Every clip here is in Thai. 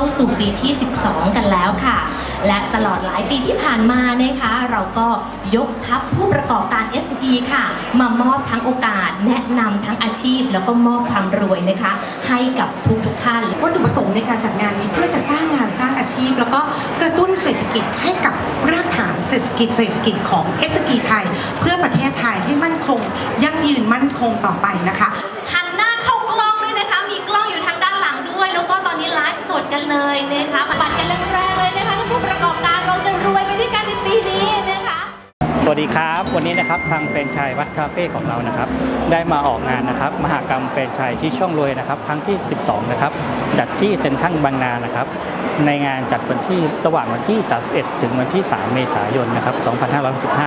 เข้าสู่ปีที่ 12 กันแล้วค่ะ และตลอดหลายปีที่ผ่านมานะคะ เราก็ยกทัพผู้ประกอบการ SME ค่ะ มามอบทั้งโอกาส แนะนำทั้งอาชีพ แล้วก็มอบความรวยนะคะ ให้กับทุกทุกท่านวัตถุประสงค์ในการจัดงานนี้เพื่อจะสร้างงานสร้างอาชีพ แล้วก็กระตุ้นเศรษฐกิจให้กับรากฐานเศรษฐกิจเศรษฐกิจของ s อ p ไทย เพื่อประเทศไทยให้มั่นคง ยั่งยืนมั่นคงต่อไปนะคะ นี้ไลฟ์สดกันเลยนะคะบัตรกันแรงๆเลยนะคะผู้ประกอบการเราจะรวยไปด้วยกันในปีนี้นะคะสวัสดีครับ วันนี้นะครับทางแฟรนไชายวัดคาเฟ่ของเรานะครับ ได้มาออกงานนะครับ มหากรรมแฟรนไชายที่ช่องรวยนะครับครั้งที่ 12 นะครับ จัดที่เซ็นทรัลบางนานะครับ ในงานจัดวันที่ระหว่างวันที่ 31 ถึงวันที่ 3 เมษายนนะครับ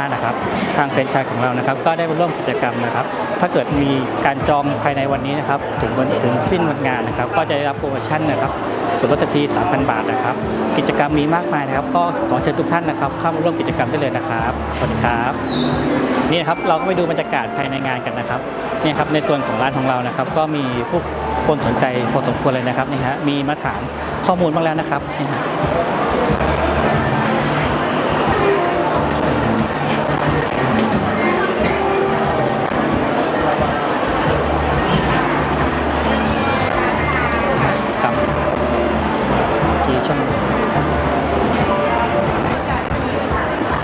2565 นะครับ ทางแฟรนไชายของเรานะครับ ก็ได้มาร่วมกิจกรรมนะครับ ถ้าเกิดมีการจองภายในวันนี้นะครับ ถึงวันถึงสิ้นวันงานนะครับ ก็จะได้รับโปรโมชั่นนะครับส่วนลดทันที3,000 บาทนะครับ กิจกรรมมีมากมายนะครับ ก็ขอเชิญทุกท่านนะครับ เข้ามาร่วมกิจกรรมได้เลยนะครับสวัสดีครับ นี่นะครับเราก็ไปดูบรรยากาศภายในงานกันนะครับนี่ครับในส่วนของร้านของเรานะครับ ก็มีผู้คนสนใจพอสมควรเลยนะครับนี่ฮะมีมาถามข้อมูลบ้างแล้วนะครับนี่ฮะ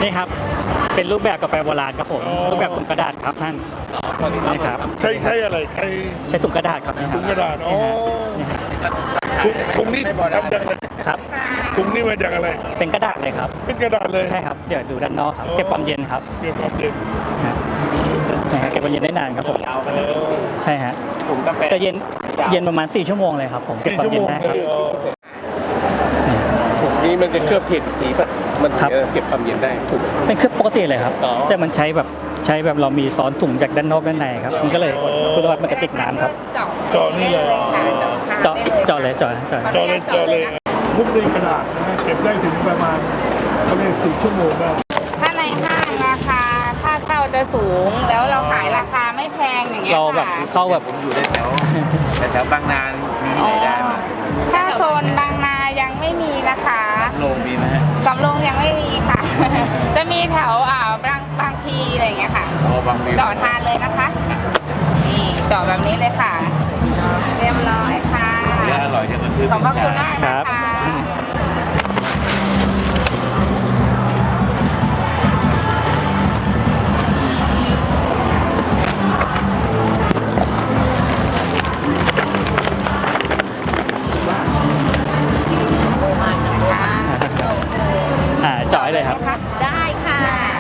นี่ครับ เป็นรูปแบบกาแฟโบราณครับผม อ๋อ รูปแบบถุงกระดาษครับท่านนี่ครับใช้ใช้อะไรใช้ใช้ถุงกระดาษครับนี่คบถุงกระดาษอ๋อนี่ฮะถุงถุงนี้ทำจากอะไรครับ ถุงนี้มาจากอะไร เป็นกระดาษเลยครับ เป็นกระดาษเลย ใช่ครับ เดี๋ยวดูด้านนอกครับ อ๋อ เก็บความเย็นครับเก็บความเย็นฮะนี่ฮะเก็บความเย็นได้นานครับผมใช่ฮะถุงกาแฟจะเย็น เย็นประมาณ 4 ชั่วโมงเลยครับผม เก็บสี่ความชั่วเย็โมนงได้ครับอ๋อถุงนี้มันจะเคลือบผิดสีป่ะ มันครับเออเก็บความเย็นได้ถูก เป็นเครื่องปกติเลยครับ อ๋อ แต่มันใช้แบบใช้แบบเรามีซ้อนถุงจากด้านนอกด้านในครับ มันก็เลยคุณภาพมันกระติกน้ำครับจอนี่เลย เจาะเจาะเลยเจาะเจาะจอเลยจอเลยมุกในกระดาษนะฮะเก็บได้ถึงประมาณเขาเรียกสี่ชั่วโมงได้ ถ้าในห้างราคาค่าเช่าจะสูง แล้วเราขายราคาไม่แพงอย่างเงี้ยเราแบบค่ะ เข้าแบบ ผมอยู่ในแถวแถวบางนามีที่ไหนได้มางถ้า สำโรงยังไม่มีค่ะ จะมีแถวอ่าบางบางพีอะไรอย่างเงี้ยค่ะอ๋อบางมีจอดทานเลยนะคะ นี่จอดแบบนี้เลยค่ะ เรียบร้อยค่ะ เนื้ออร่อยจะมาซื้อขอบพระคุณมากครันะบคะ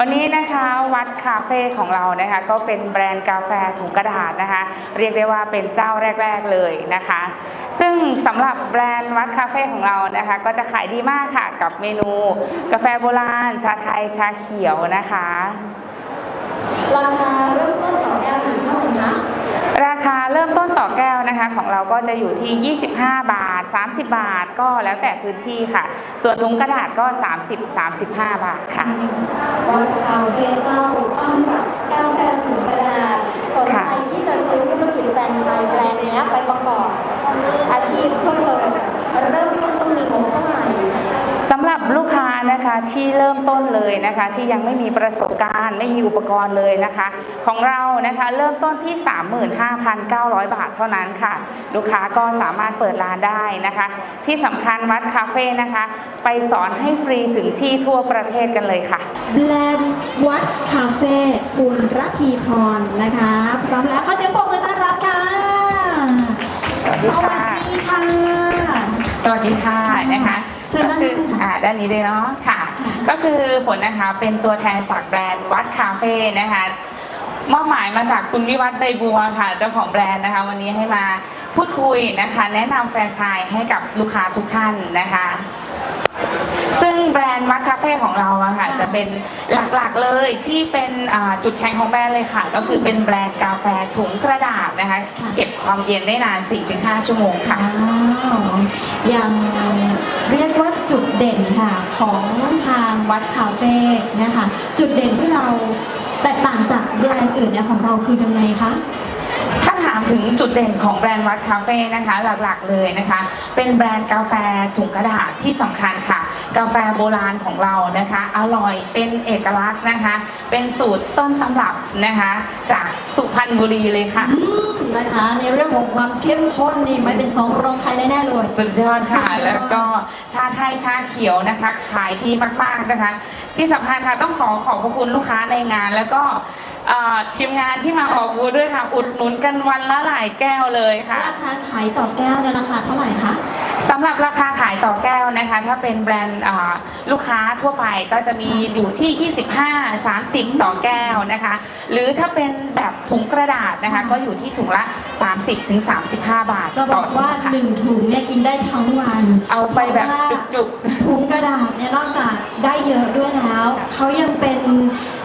วันนี้นะคะวัดคาเฟ่ของเรานะคะก็เป็นแบรนด์กาแฟถุงกระดาษนะคะ เรียกได้ว่าเป็นเจ้าแรก ๆเลยนะคะ ซึ่งสำหรับแบรนด์วัดคาเฟ่ของเรานะคะ ก็จะขายดีมากค่ะกับเมนู กาแฟโบราณ ชาไทยชาเขียวนะคะราคาเริ่มต้นต่อแก้วอยู่เท่าไหร่คะราคาเริ่มต้นต่อ แก้วนะคะของเราก็จะอยู่ที่ 25 บาท 30 บาทก็แล้วแต่พื้นที่ค่ะ ส่วนถุงกระดาษก็ 30-35 บาทค่ะวัดคาเฟ่เจ้าตั้งกับกาแฟถุงกระดาษสนใจค่ะที่จะซื้อธุรกิจแฟรนไชส์แบรนด์เนี้ยไปประกอบอาชีพเพิ่มเติมเริ่มต้นต้องมีงบเท่าไหร่สำหรับลูกค้า นะคะที่เริ่มต้นเลยนะคะ ที่ยังไม่มีประสบการณ์ ไม่มีอุปกรณ์เลยนะคะ ของเรานะคะเริ่มต้นที่ 35,900 บาทเท่านั้นค่ะ ลูกค้าก็สามารถเปิดร้านได้นะคะ ที่สำคัญวัดคาเฟ่นะคะ ไปสอนให้ฟรีถึงที่ทั่วประเทศกันเลยค่ะ แบรนด์วัดคาเฟ่บุญระพีพรนะคะพร้อมแล้วขอเสียงปรบมือต้อนรับค่ะสวัสดีค่ะ สวัสดีค่ะสวัสดีค่ะนะคะ เชิญด้านนี้ก็คือค่ะ อ่าด้านนี้เลยเนาะค่ะ ก็คือฝนนะคะเป็นตัวแทนจากแบรนด์วัดคาเฟ่นะคะมอบหมายมาจากคุณวิวัฒน์ใบบัวค่ะเจ้าของแบรนด์นะคะ วันนี้ให้มาพูดคุยนะคะ แนะนำแฟรนไชส์ให้กับลูกค้าทุกท่านนะคะ ซึ่งแบรนด์มัคคาเฟ่ของเราอะค่ะจะเป็นหลักๆเลยที่เป็นอ่าจุดแข็งของแบรนด์เลยค่ะ ก็คือเป็นแบรนด์กาแฟถุงกระดาษนะคะค่ะเก็บความเย็นได้นาน 4-5 ชั่วโมงค่ะอ้าวอย่างเรียกว่าจุดเด่นค่ะของทางวัดคาเฟ่นะคะ จุดเด่นที่เราแตกต่างจากแบรนด์อื่นเนี่ยของเราคือยังไงคะ ถ้าถามถึงจุดเด่นของแบรนด์วัดคาเฟ่นะคะหลักๆเลยนะคะ เป็นแบรนด์กาแฟถุงกระดาษที่สำคัญค่ะ กาแฟโบราณของเรานะคะ อร่อยเป็นเอกลักษณ์นะคะ เป็นสูตรต้นตำรับนะคะ จากสุพรรณบุรีเลยค่ะอืมนะคะในเรื่องของความเข้มข้นนี่ไม่เป็นสองรองใครแน่ๆเลยสุดยอดค่ะสุดยอดแล้วก็ชาไทยชาเขียวนะคะ ขายดีมากๆนะคะ ที่สำคัญค่ะต้องขอขอบพระคุณลูกค้าในงานแล้วก็เอ่อทีมงานที่มาออกบูธด้วยค่ะ อุดหนุนกันวันละหลายแก้วเลยค่ะ ราคาขายต่อแก้วเนี่ยราคาเท่าไหร่คะ สำหรับราคาขายต่อแก้วนะคะ ถ้าเป็นแบรนด์อ่าลูกค้าทั่วไปก็จะมีอยู่ที่ 25 30 ต่อแก้วนะคะ หรือถ้าเป็นแบบถุงกระดาษนะคะ ก็อยู่ที่ถุงละ 30ถึง35 บาทจะบต่ออกถุว่างค่ะ หนึ่งถุงเนี่ยกินได้ทั้งวันเอาไปแบบเพราะว่าจุกถุงกระดาษเนี่ยนอกจากได้เยอะด้วยแล้ว เขายังเป็น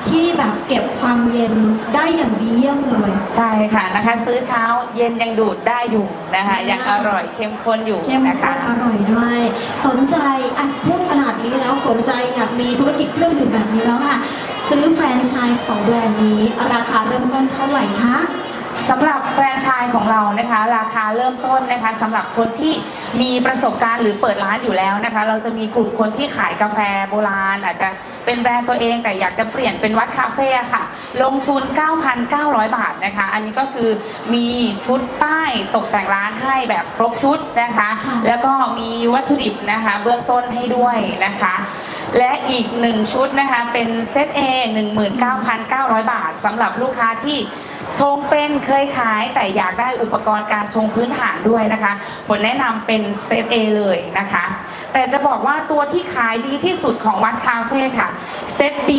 ที่แบบเก็บความเย็นได้อย่างดีเยี่ยมเลยๆใช่ค่ะนะคะ ซื้อเช้าเย็นยังดูดได้อยู่นะคะยังอร่อยเข้มข้นอยู่เข้มนะข้คะ นอร่อยด้วย สนใจอะพูดขนาดนี้แล้วสนใจอยากมีธุรกิจเครื่องดื่มแบบนี้แล้วค่ะ ซื้อแฟรนไชส์ของแบรนด์นี้ ราคาเริ่มต้นเท่าไหร่คะ สำหรับแฟรนไชส์ของเรานะคะ ราคาเริ่มต้นนะคะสำหรับคนที่มีประสบการณ์หรือเปิดร้านอยู่แล้วนะคะ เราจะมีกลุ่มคนที่ขายกาแฟโบราณ อาจจะเป็นแบรนด์ตัวเอง แต่อยากจะเปลี่ยนเป็นวัดคาเฟ่ค่ะ ลงทุน 9,900 บาทนะคะ อันนี้ก็คือมีชุดป้ายตกแต่งร้านให้แบบครบชุดนะคะค่ะแล้วก็มีวัตถุดิบนะคะเบื้องต้นให้ด้วยนะคะและอีกหนึ่งชุดนะคะ เป็นเซต A 19,900 บาทสำหรับลูกค้าที่ ชงเป็นเคยขายแต่อยากได้อุปกรณ์การชงพื้นฐานด้วยนะคะผลแนะนำเป็นเซต A เลยนะคะ แต่จะบอกว่าตัวที่ขายดีที่สุดของวัดคาเฟ่ค่ะ เซต B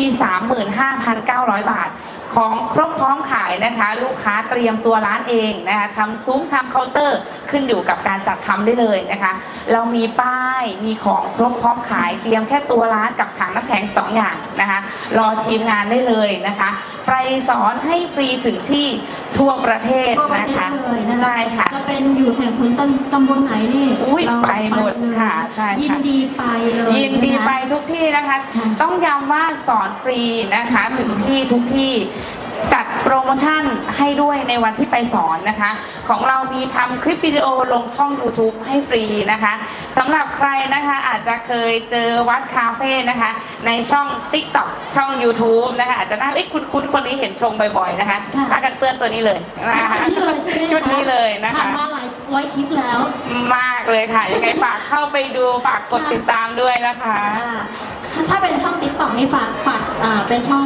35,900 บาท ของครบพร้อมขายนะคะ ลูกค้าเตรียมตัวร้านเองนะคะทำซุ้มทำเคาน์เตอร์ขึ้นอยู่กับการจัดทำได้เลยนะคะ เรามีป้ายมีของครบพร้อมขาย เตรียมแค่ตัวร้านกับถังน้ำแข็งสองอย่างนะคะ รอทีมงานได้เลยนะคะ ไปสอนให้ฟรีถึงที่ ทั่วประเทศทั่วประนะเทศคะเลยนะคะใช่ค่ะ จะเป็นอยู่แห่งคุณตำตำบลไหนนี่อุ๊ยเราไปหมดเลยค่ะใช่ค่ะ ยินดีไปเลยยินดีใช่หมไปทุกที่นะคะ ค่ะต้องย้ำว่าสอนฟรีนะคะ ถึงที่ทุกที่ จัดโปรโมชั่นให้ด้วยในวันที่ไปสอนนะคะ ของเรามีทำคลิปวิดีโอลงช่อง YouTube ให้ฟรีนะคะสำหรับใครนะคะอาจจะเคยเจอวัดคาเฟ่นะคะ ในช่อง TikTok ช่อง YouTube นะคะอาจจะน่าเอ้ยคุณคุณคนนี้เห็นชมบ่อยๆนะคะค่ะ ผ้ากันเปื้อนตัวนี้เลยนะคะนี่เลยใช่ไหมคะชุดนี้เลยนะคะ ผ่านมาหลายร้อยคลิปแล้ว มากเลยค่ะ ยังไงฝากเข้าไปดูฝากกดติดตามด้วยนะคะ อ่า ถ้าเป็นช่องติ๊กต็อกนี่ฝากฝากอ่าเป็นช่อง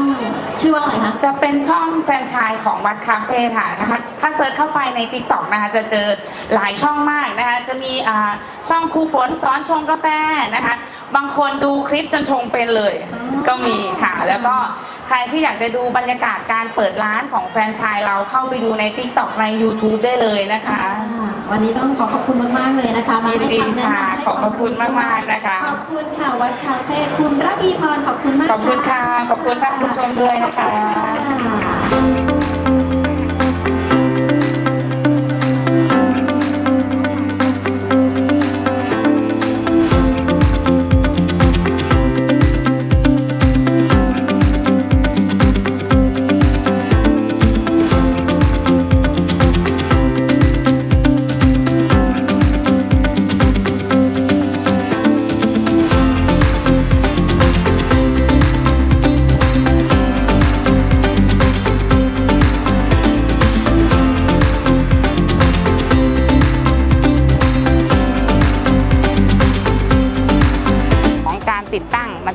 ชื่อว่าอะไรคะ จะเป็นช่องแฟรนไชส์ของวัดคาเฟ่ค่ะนะคะถ้าเซิร์ชเข้าไปใน t ิ k t o k นะคะจะเจอหลายช่องมากนะคะจะมีอ่าช่องครูฝนสอนชงกาแฟนะคะ บางคนดูคลิปจนชงเป็นเลยอ๋อก็มีค่ะ แล้วก็ ใครที่อยากจะดูบรรยากาศการเปิดร้านของแฟรนไชส์เราเข้าไปดูใน t ิ k t o k ใน YouTube ได้เลยนะคะอ่าวันนี้ต้องขอขอบคุณมาก ๆ เลยนะคะมาให้คำแนะนำให้ขอบพระคุณมากๆนะคะ ขอบคุณค่ะวัดคาเฟ่คุณระพีพรขอบคุณมากขอบคุณค่ะ ขอบคุณท่านผู้ชมด้วยนะคะ ค่ะ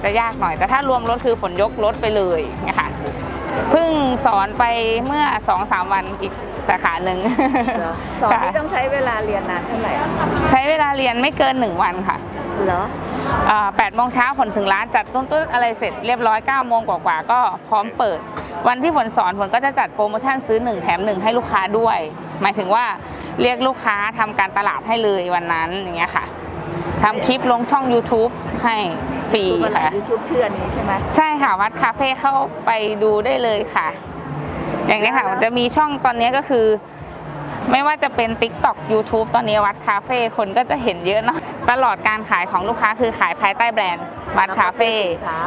จะยากหน่อย แต่ถ้ารวมรถคือฝนยกรถไปเลยนะคะเพิ่งสอนไปเมื่อสองสามวันอีกสาขาหนึ่งเหรอสอนค่ะนี่ต้องใช้เวลาเรียนนานเท่าไหร่ ใช้เวลาเรียนไม่เกินหนึ่งวันค่ะเหรอแปดโมงเช้าฝนถึงร้านจัดต้นต้นอะไรเสร็จเรียบร้อย9ก้าโมงกว่าๆก็พร้อมเปิด วันที่ฝนสอนฝนก็จะจัดโปรโมชั่นซื้อ 1 แถม 1 ให้ลูกค้าด้วย หมายถึงว่าเรียกลูกค้าทำการตลาดให้เลยวันนั้นอย่างเงี้ยค่ะ ทำคลิปลงช่อง YouTube ให้ฟรีคือภาษาค่ะยูทูบชื่ออันนี้ใช่ไหมใช่ค่ะวัดคาเฟ่เข้าไปดูได้เลยค่ะ อย่างนี้ค่ะจะมีช่องตอนนี้ก็คือ ไม่ว่าจะเป็น TikTok YouTube ตอนนี้วัดคาเฟ่คนก็จะเห็นเยอะเนาะตลอดการขายของลูกค้าคือขายภายใต้แบรนด์วัดคาเฟ่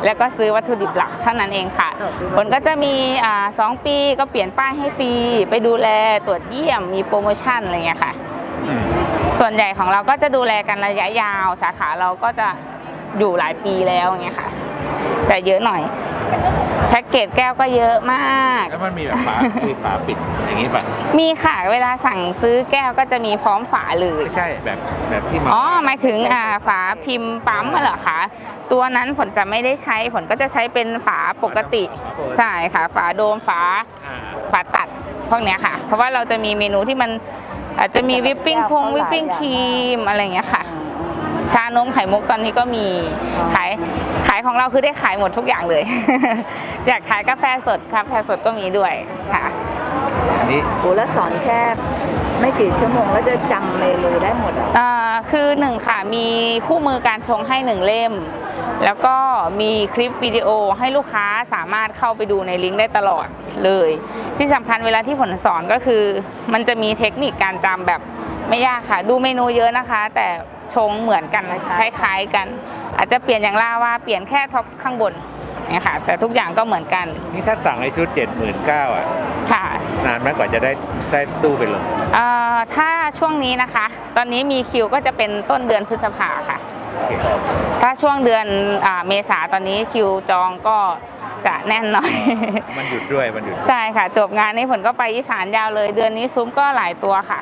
แล้วก็ซื้อวัตถุดิบหลักเท่านั้นเองค่ะ ผลก็จะมีอ่าสองปีก็เปลี่ยนป้ายให้ฟรีไปดูแลตรวจเยี่ยมมีโปรโมชั่นอะไรเงี้ยค่ะ ส่วนใหญ่ของเราก็จะดูแลกันระยะยาว สาขาเราก็จะอยู่หลายปีแล้วอย่างเงี้ยค่ะ จะเยอะหน่อย แพ็กเกจแก้วก็เยอะมาก แล้วมันมีแบบฝาคือฝาปิดอย่างนี้ป่ะมีค่ะเวลาสั่งซื้อแก้วก็จะมีพร้อมฝาเลยไม่ใช่แบบแบบที่มาอ๋อหมายถึงอ่าฝาพิมพ์ปั๊มอะเหรอคะตัวนั้นฝนจะไม่ได้ใช้ฝนก็จะใช้เป็นฝาปกติใช่ค่ะ ฝาโดมฝาอ่า ฝาตัดพวกเนี้ยค่ะ เพราะว่าเราจะมีเมนูที่มัน อาจจะมีวิปปิ้งคงวิปปิ้งครีมอะไรอย่างเงี้ยค่ะ ชานมไข่มุกตอนนี้ก็มีขายขายของเราคือได้ขายหมดทุกอย่างเลย อยากขายกาแฟสดกาแฟสดก็มีด้วยค่ะ อันนี้โอ้แล้วสอนแค่ ไม่กี่ชั่วโมงแล้วจะจำเมนูได้หมดเหรออ่าคือหนึ่งค่ะมีคู่มือการชงให้หนึ่งเล่ม แล้วก็มีคลิปวิดีโอให้ลูกค้าสามารถเข้าไปดูในลิงก์ได้ตลอดเลย ที่สำคัญเวลาที่ผลสอนก็คือ มันจะมีเทคนิคการจำแบบไม่ยากค่ะ ดูเมนูเยอะนะคะ แต่ชงเหมือนกันคล้ายๆกัน อาจจะเปลี่ยนอย่างล่าว่าเปลี่ยนแค่ท็อปข้างบนเนี่ยค่ะ แต่ทุกอย่างก็เหมือนกัน นี่ถ้าสั่งในชุด 79,000อะ ค่ะ นานไหมกว่าจะได้ได้ตู้ไปลงเอ่อถ้าช่วงนี้นะคะ ตอนนี้มีคิวก็จะเป็นต้นเดือนพฤษภาค่ะ โอเคถ้าช่วงเดือนอาเมษาตอนนี้คิวจองก็จะแน่นหน่อย มันหยุดด้วยมันหยุด ใช่ค่ะ จบงานนี้ผลก็ไปอีสานยาวเลย เดือนนี้ซุ้มก็หลายตัวค่ะ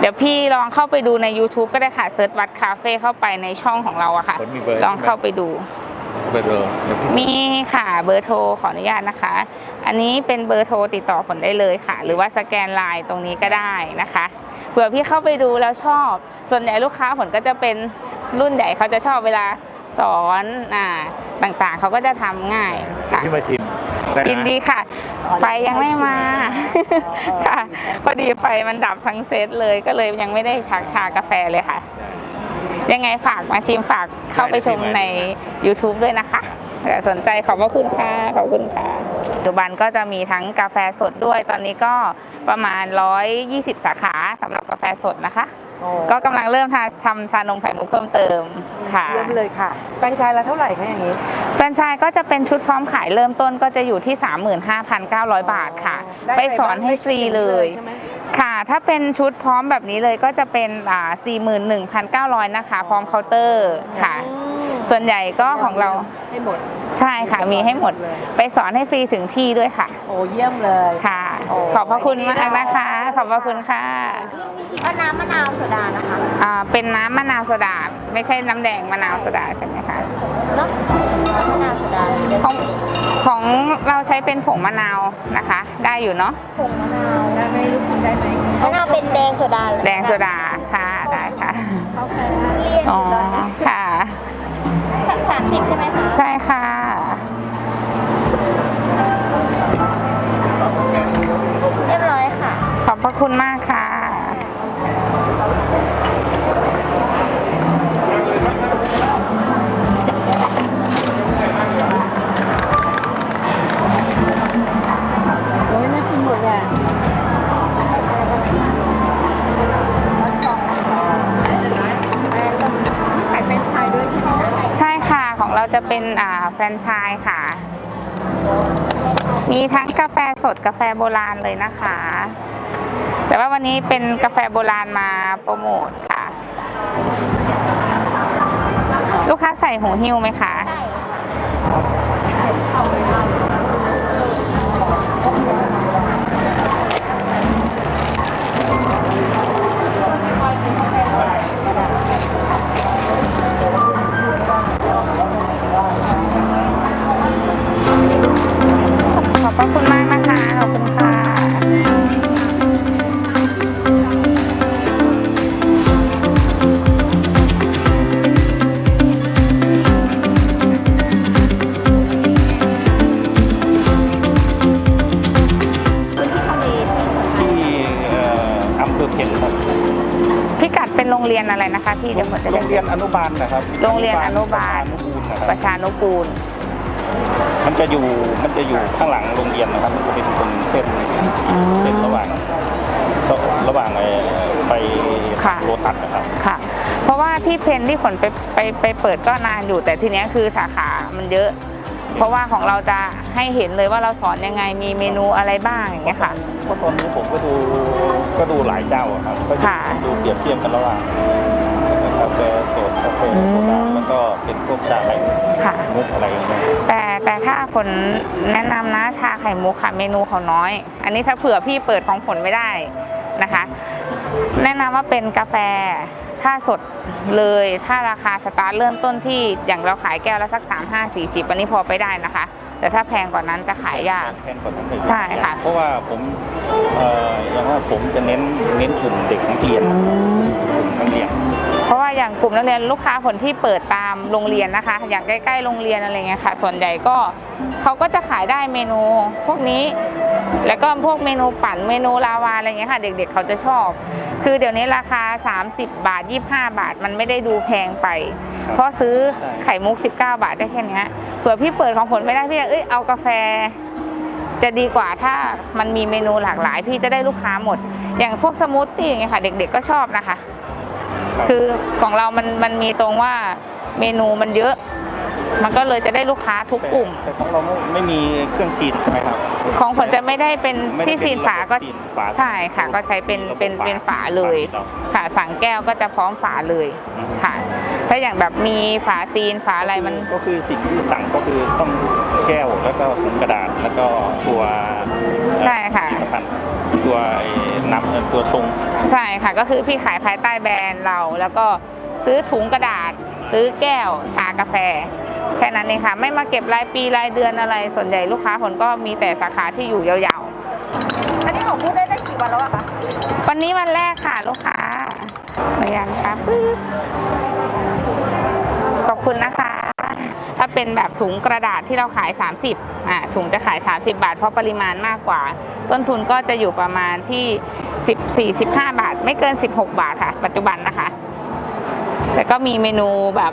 เดี๋ยวพี่ลองเข้าไปดูใน YouTube ก็ได้ค่ะเซิร์ชวัดคาเฟ่เข้าไปในช่องของเราอะค่ะผลมีเบอร์ ลองเข้าไปดู เบอร์โทรเดี๋ยวพี่มีค่ะเบอร์โทรขออนุญาตนะคะ อันนี้เป็นเบอร์โทรติดต่อฝนได้เลยค่ะ หรือว่าสแกนไลน์ตรงนี้ก็ได้นะคะเผื่อพี่เข้าไปดูแล้วชอบ ส่วนใหญ่ลูกค้าฝนก็จะเป็นรุ่นใหญ่เขาจะชอบเวลาสอนอ่าต่างๆ เขาก็จะทำง่ายค่ะพี่มาชิมได้นะยินดีค่ะ ไฟยังไม่มาค่ะพอดีไฟมันดับทั้งเซตเลยก็เลยยังไม่ได้ชักชากาแฟเลยค่ะ ยังไงฝากมาชิมฝากเข้าไปชมใน YouTube ด้วยนะคะเผื่อสนใจขอบพระคุณค่ะขอบคุณค่ะปัจจุบันก็จะมีทั้งกาแฟสดด้วย ตอนนี้ก็ประมาณ 120 สาขาสำหรับกาแฟสดนะคะโอ้ก็กำลังเริ่มทำชานมไข่มุกเพิ่มเติมค่ะเยี่ยมเลยค่ะแฟรนไชส์ละเท่าไหร่คะอย่างนี้แฟรนไชส์ก็จะเป็นชุดพร้อมขายเริ่มต้นก็จะอยู่ที่ 35,900 บาทค่ะได้ไปสอนให้ฟรีเลยใช่ไหมค่ะ ถ้าเป็นชุดพร้อมแบบนี้เลยก็จะเป็นอ่า41,900 นะคะ พร้อมเคาน์เตอร์ค่ะ ส่วนใหญ่ก็ของเราให้หมด ใช่ค่ะ มีให้หมดไปสอนให้ฟรีถึงที่ด้วยค่ะ โอ้เยี่ยมเลยค่ะ โอ้ขอบพระคุณมากนะคะ ขอบพระคุณค่ะเอาน้ำมะนาวโซดานะคะอ่า เป็นน้ำมะนาวโซดา ไม่ใช่น้ำแดงมะนาวโซดาใช่ไหมคะเนาะน้ำมะนาวโซดาของของเราใช้เป็นผงมะนาวนะคะ ได้อยู่เนาะผงมะนาวได้ไหมรู้กินได้ไหมมะนาวเป็นแดงโซดาเหรอแดงโซดาค่ะได้ค่ะเขาเคยเรียนออ๋อยู่ตอนนี้ค่ะสามสิบใช่ไหมคะใช่ค่ะเรียบร้อยค่ะ ขอบพระคุณมาก เป็นอ่าแฟรนไชส์ค่ะ มีทั้งกาแฟสดกาแฟโบราณเลยนะคะ แต่ว่าวันนี้เป็นกาแฟโบราณมาโปรโมทค่ะ ลูกค้าใส่หูหิ้วไหมคะ ขอบคุณมากนะคะ ขอบคุณค่ะที่อำเภอเพ็ญครับพิกัดเป็นโรงเรียนอะไรนะคะพี่เดี๋ยวผมจะโรได้งเรียนอนุบาลนะครับโรงเรียนอนุบาล ประชานุกูล มันจะอยู่มันจะอยู่ข้างหลังโรงเรียนนะครับ มันจะเป็นตรงเส้นอืมเส้นระหว่างระหว่างไอ้ไปค่ะโรตัสนะครับ ค่ะ เพราะว่าที่เพนที่ฝนไปไปไปเปิดก็นานอยู่ แต่ทีเนี้ยคือสาขามันเยอะ เพราะว่าของเราจะให้เห็นเลยว่าเราสอนยังไงมีเมนูอะไรบ้างอย่างเงี้ยค่ะเพราะตอนนี้ผมก็ดูก็ดูหลายเจ้าอะครับ ก็จะค่ะดูเปรียบเทียบกันระหว่างกาแฟสดกาแฟโซดาอืม แล้วก็เป็นพวกชาไข่ค่ะ มุกอะไรอย่างเงี้ยแต่ แต่ถ้าฝนแนะนำนะชาไข่มุกค่ะเมนูเขาน้อย อันนี้ถ้าเผื่อพี่เปิดของฝนไม่ได้นะคะ แนะนำว่าเป็นกาแฟถ้าสดเลย ถ้าราคาสตาร์ทเริ่มต้นที่อย่างเราขายแก้วละสัก 3 5 4 0อันนี้พอไปได้นะคะ แต่ถ้าแพงกว่านั้นจะขายยากแพงกว่านั้นอีกใช่ค่ะ เพราะว่าผมเอ่ออย่างว่าผมจะเน้นเน้นกลุ่มเด็กนักเรียนกลุ่มนักเรียนเพ ราะว่าอย่างกลุ่มนักเรียนลูกค้าผลที่เปิดตามโรงเรียนนะคะ อย่างใกล้ๆโรงเรียนอะไรเงี้ยค่ะ ส่วนใหญ่ก็เขาก็จะขายได้เมนูพวกนี้ แล้วก็พวกเมนูปั่นเมนูลาวาอะไรเงี้ยค่ะ เด็กๆเขาจะชอบ คือเดี๋ยวนี้ราคา 30 บาท 25 บาท มันไม่ได้ดูแพงไป เพราะซื้อไข่มุก 19 บาทได้แค่เนี้ยเผื่อพี่เปิดของผลไม่ได้พี่จะเอ้ยเอากาแฟจะดีกว่าถ้ามันมีเมนูหลากหลาย พี่จะได้ลูกค้าหมด อย่างพวกสมูทตี้อย่างเงี้ยค่ะ เด็กๆก็ชอบนะคะ คือของเรามันมันมีตรงว่าเมนูมันเยอะ มันก็เลยจะได้ลูกค้าทุกกลุ่ม แต่ของเราไม่ไม่มีเครื่องซีนใช่ไหมครับ ของฝนจะไม่ได้เป็นไม่ได้ที่เป็นซีนฝาก็ระบบซีนฝาใช่ค่ะ ก็ใช้เป็นเป็นเป็นฝาเลยฝาค่ะสั่งแก้วก็จะพร้อมฝาเลยค่ะ ถ้าอย่างแบบมีฝาซีนฝาอะไรมัน ก็คือสิ่งที่สั่งก็คือต้องแก้วแล้วก็ถุงกระดาษแล้วก็ตัวใช่ค่ะ ผลิตภัณฑ์ ตัวไอ้น้ำตัวชงใช่ค่ะก็คือพี่ขายภายใต้แบรนด์เรา แล้วก็ซื้อถุงกระดาษ ซื้อแก้วชากาแฟ แค่นั้นเองค่ะ ไม่มาเก็บรายปีรายเดือนอะไรส่วนใหญ่ลูกค้าผลก็มีแต่สาขาที่อยู่ยาวอันนี้ของพูดได้ได้กี่วันแล้วอะคะๆวันนี้วันแรกค่ะลูกค้ามายังค่ะปึ๊บขอบคุณนะคะ ถ้าเป็นแบบถุงกระดาษที่เราขาย 30อ่าถุงจะขาย 30 บาท เพราะปริมาณมากกว่า ต้นทุนก็จะอยู่ประมาณที่ 14 15 บาท ไม่เกิน 16 บาทค่ะ ปัจจุบันนะคะ แต่ก็มีเมนูแบบ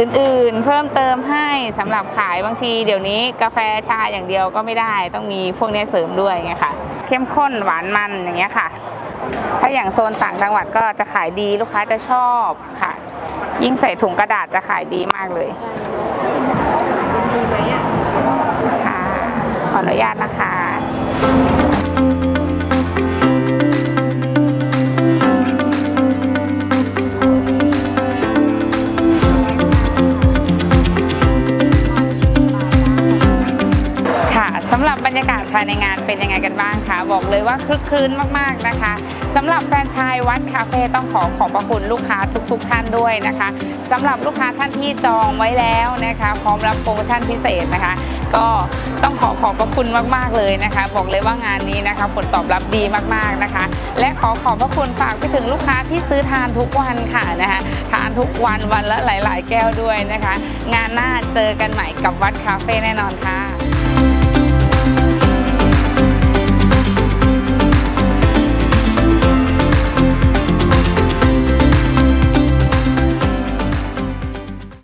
อื่นๆ เพิ่มเติมให้สำหรับขายบางทีเดี๋ยวนี้กาแฟชาอย่างเดียวก็ไม่ได้ ต้องมีพวกนี้เสริมด้วยไงค่ะ เข้มข้นหวานมันอย่างเงี้ยค่ะ ถ้าอย่างโซนต่างจังหวัดก็จะขายดีลูกค้าจะชอบค่ะ ยิ่งใส่ถุงกระดาษจะขายดีมากเลยค่ะขออนุญาตนะคะค่ะสำหรับบรรยากาศภายในงานเป็นยังไงกันบ้างคะบอกเลยว่าคลึกคลื้นมากๆนะคะ สำหรับแฟรนไชส์วัดคาเฟ่ต้องขอขอบพระคุณลูกค้าทุกๆท่านด้วยนะคะสำหรับลูกค้าท่านที่จองไว้แล้วนะคะ พร้อมรับโปรโมชั่นพิเศษนะคะ ก็ต้องขอขอบพระคุณมากๆเลยนะคะ บอกเลยว่างานนี้นะคะ ผลตอบรับดีมากๆนะคะ และขอขอบพระคุณฝากไปถึงลูกค้าที่ซื้อทานทุกวันค่ะนะคะทานทุกวันวันละหลาย ๆ แก้วด้วยนะคะ งานหน้าเจอกันใหม่กับวัดคาเฟ่แน่นอนค่ะ